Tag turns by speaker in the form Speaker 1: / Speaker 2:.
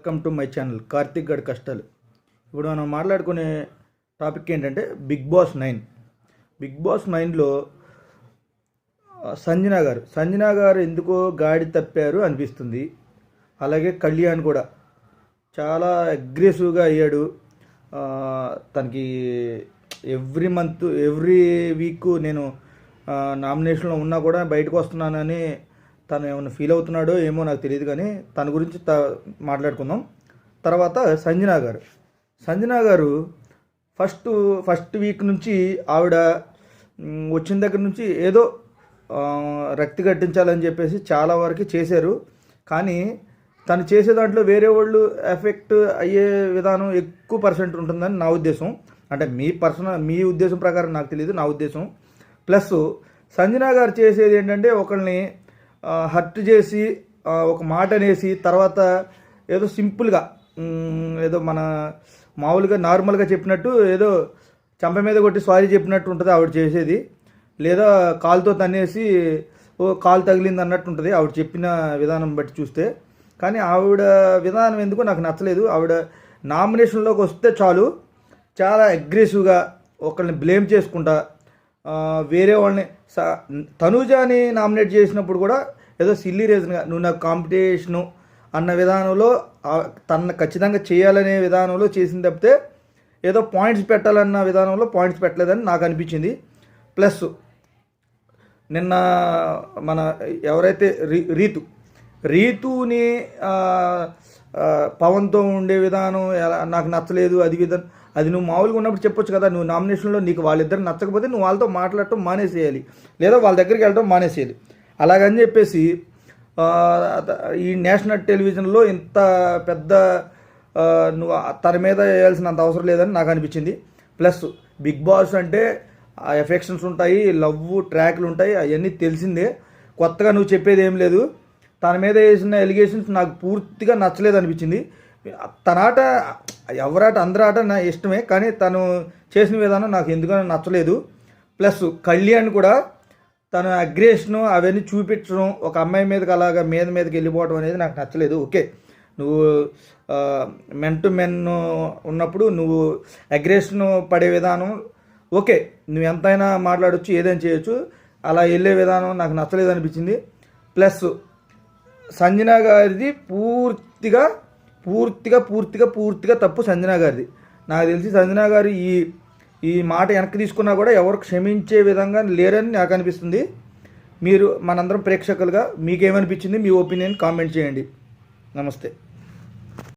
Speaker 1: Welcome to my channel Karthik గడ్ కష్టాలు. ఇప్పుడు మనం మాట్లాడుకునే టాపిక్ ఏంటంటే Bigg Boss nine. Bigg Boss నైన్లో సంజన గారు. సంజన గారు ఎందుకో గాడి తప్పారు అనిపిస్తుంది. అలాగే కళ్యాణ్ కూడా. చాలా అగ్రెసివ్గా అయ్యాడు. తనకి ఎవ్రీ మంత్ ఎవ్రీ వీక్ నేను నామినేషన్లో ఉన్నా కూడా బయటకు వస్తున్నానని తను ఏమైనా ఫీల్ అవుతున్నాడో ఏమో నాకు తెలియదు కానీ తన గురించి త మాట్లాడుకుందాం. తర్వాత సంజన గారు. సంజన గారు ఫస్ట్ ఫస్ట్ వీక్ నుంచి ఆవిడ వచ్చిన దగ్గర నుంచి ఏదో రక్తి కట్టించాలని చెప్పేసి చాలా వరకు చేశారు. కానీ తను చేసే దాంట్లో వేరే వాళ్ళు ఎఫెక్ట్ అయ్యే విధానం ఎక్కువ పర్సెంట్ ఉంటుందని నా ఉద్దేశం. అంటే మీ పర్సనల్ మీ ఉద్దేశం ప్రకారం నాకు తెలియదు నా ఉద్దేశం. ప్లస్ సంజన గారు చేసేది ఏంటంటే ఒకళ్ళని హర్ట్ చేసి ఒక మాట అనేసి తర్వాత ఏదో సింపుల్గా ఏదో మన మామూలుగా నార్మల్గా చెప్పినట్టు ఏదో చంప మీద కొట్టి సారీ చెప్పినట్టు ఉంటుంది ఆవిడ చేసేది. లేదా కాలుతో తన్నేసి ఓ కాలు తగిలింది అన్నట్టు ఉంటుంది ఆవిడ చెప్పిన విధానం బట్టి చూస్తే. కానీ ఆవిడ విధానం ఎందుకో నాకు నచ్చలేదు. ఆవిడ నామినేషన్లోకి వస్తే చాలు చాలా అగ్రెసివ్గా ఒకళ్ళని బ్లేమ్ చేసుకుంటా వేరే వాళ్ళని స- నామినేట్ చేసినప్పుడు కూడా ఏదో సిల్లీ రీజన్గా నువ్వు నాకు కాంపిటీషను అన్న విధానంలో తన ఖచ్చితంగా చేయాలనే విధానంలో చేసింది తప్పితే ఏదో పాయింట్స్ పెట్టాలన్న విధానంలో పాయింట్స్ పెట్టలేదని నాకు అనిపించింది. ప్లస్ నిన్న మన ఎవరైతే రీ రీతు రీతుని పవన్తో ఉండే విధానం ఎలా నాకు నచ్చలేదు అది విధానం అది నువ్వు మామూలుగా ఉన్నప్పుడు చెప్పొచ్చు కదా నువ్వు నామినేషన్లో నీకు వాళ్ళిద్దరు నచ్చకపోతే నువ్వు వాళ్ళతో మాట్లాడటం మానేసేయాలి. లేదా వాళ్ళ దగ్గరికి వెళ్ళడం మానేసేయాలి. అలాగని చెప్పేసి ఈ నేషనల్ టెలివిజన్లో ఇంత పెద్ద నువ్వు తన మీద వేయాల్సినంత అవసరం లేదని నాకు అనిపించింది. ప్లస్ బిగ్ బాస్ అంటే ఎఫెక్షన్స్ ఉంటాయి లవ్ ట్రాక్లు ఉంటాయి అవన్నీ తెలిసిందే. కొత్తగా నువ్వు చెప్పేది ఏం లేదు. తన మీద వేసిన ఎలిగేషన్స్ నాకు పూర్తిగా నచ్చలేదు అనిపించింది. తన ఆట ఎవరాట అందరి ఆట నా ఇష్టమే కానీ తను చేసిన విధానం నాకు ఎందుకనో నచ్చలేదు. ప్లస్ కళ్యాణ్ కూడా తన అగ్రేషన్ అవన్నీ చూపించడం ఒక అమ్మాయి మీదకి అలాగా మీద మీదకి వెళ్ళిపోవడం అనేది నాకు నచ్చలేదు. ఓకే నువ్వు మెన్ టు మెన్ ఉన్నప్పుడు నువ్వు అగ్రేషన్ పడే విధానం ఓకే నువ్వు ఎంతైనా మాట్లాడొచ్చు ఏదైనా చేయొచ్చు అలా వెళ్ళే విధానం నాకు నచ్చలేదు అనిపించింది. ప్లస్ సంజన గారిది పూర్తిగా పూర్తిగా పూర్తిగా పూర్తిగా తప్పు సంజన గారిది. నాకు తెలిసి సంజన గారు ఈ ఈ మాట వెనక్కి తీసుకున్నా కూడా ఎవరు క్షమించే విధంగా లేరని నాకు అనిపిస్తుంది. మీరు మనందరం ప్రేక్షకులుగా మీకేమనిపించింది మీ ఒపీనియన్ కామెంట్ చేయండి. నమస్తే.